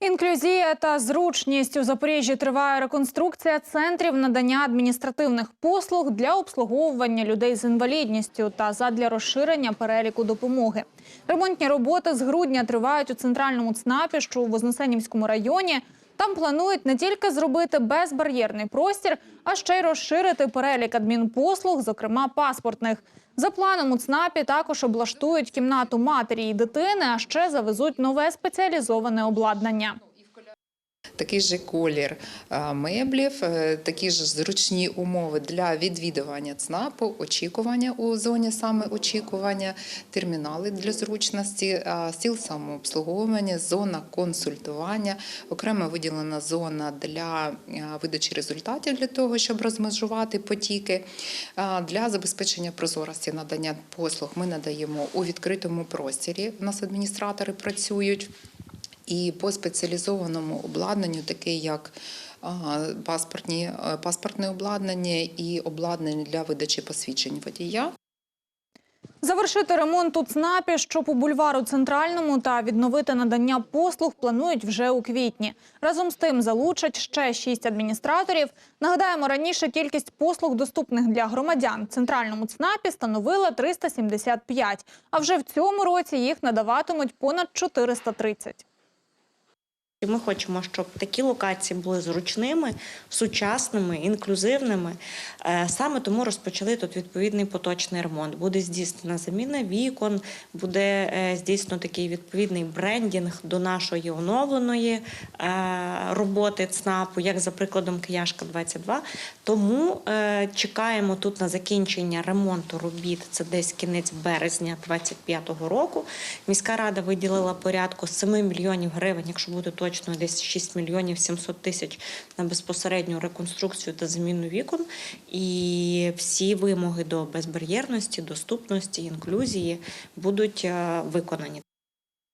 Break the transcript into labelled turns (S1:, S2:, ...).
S1: Інклюзія та зручність у Запоріжжі триває реконструкція центрів надання адміністративних послуг для обслуговування людей з інвалідністю та задля розширення переліку допомоги. Ремонтні роботи з грудня тривають у центральному ЦНАПі, що у Вознесенівському районі. Там планують не тільки зробити безбар'єрний простір, а ще й розширити перелік адмінпослуг, зокрема паспортних. За планом у ЦНАПі також облаштують кімнату матері і дитини, а ще завезуть нове спеціалізоване обладнання.
S2: Такий же колір е, меблів, е, такі ж зручні умови для відвідування ЦНАПу, очікування у зоні саме очікування, термінали для зручності, стіл самообслуговування, зона консультування, окремо виділена зона для е, видачі результатів для того, щоб розмежувати потіки. Для забезпечення прозорості надання послуг ми надаємо у відкритому просторі. У нас адміністратори працюють. І по спеціалізованому обладнанню, таке як паспортні, е, паспортне обладнання і обладнання для видачі посвідчень водія.
S1: Завершити ремонт у ЦНАПі, що по бульвару Центральному, та відновити надання послуг планують вже у квітні. Разом з тим залучать ще шість адміністраторів. Нагадаємо, раніше кількість послуг, доступних для громадян центральному ЦНАПі, становила 375, а вже в цьому році їх надаватимуть понад 430.
S3: І Ми хочемо, щоб такі локації були зручними, сучасними, інклюзивними. Е, Саме тому розпочали тут відповідний поточний ремонт. Буде здійснена заміна вікон, буде е, здійснено такий відповідний брендінг до нашої оновленої е, роботи ЦНАПу, як за прикладом Кияшка 22. Тому чекаємо тут на закінчення ремонту робіт. Це десь кінець березня 2025 року. Міська рада виділила порядку 7 мільйонів гривень, якщо бути точно, десь 6 мільйонів 700 тисяч на безпосередню реконструкцію та заміну вікон. І всі вимоги до безбар'єрності, доступності, інклюзії будуть е, виконані.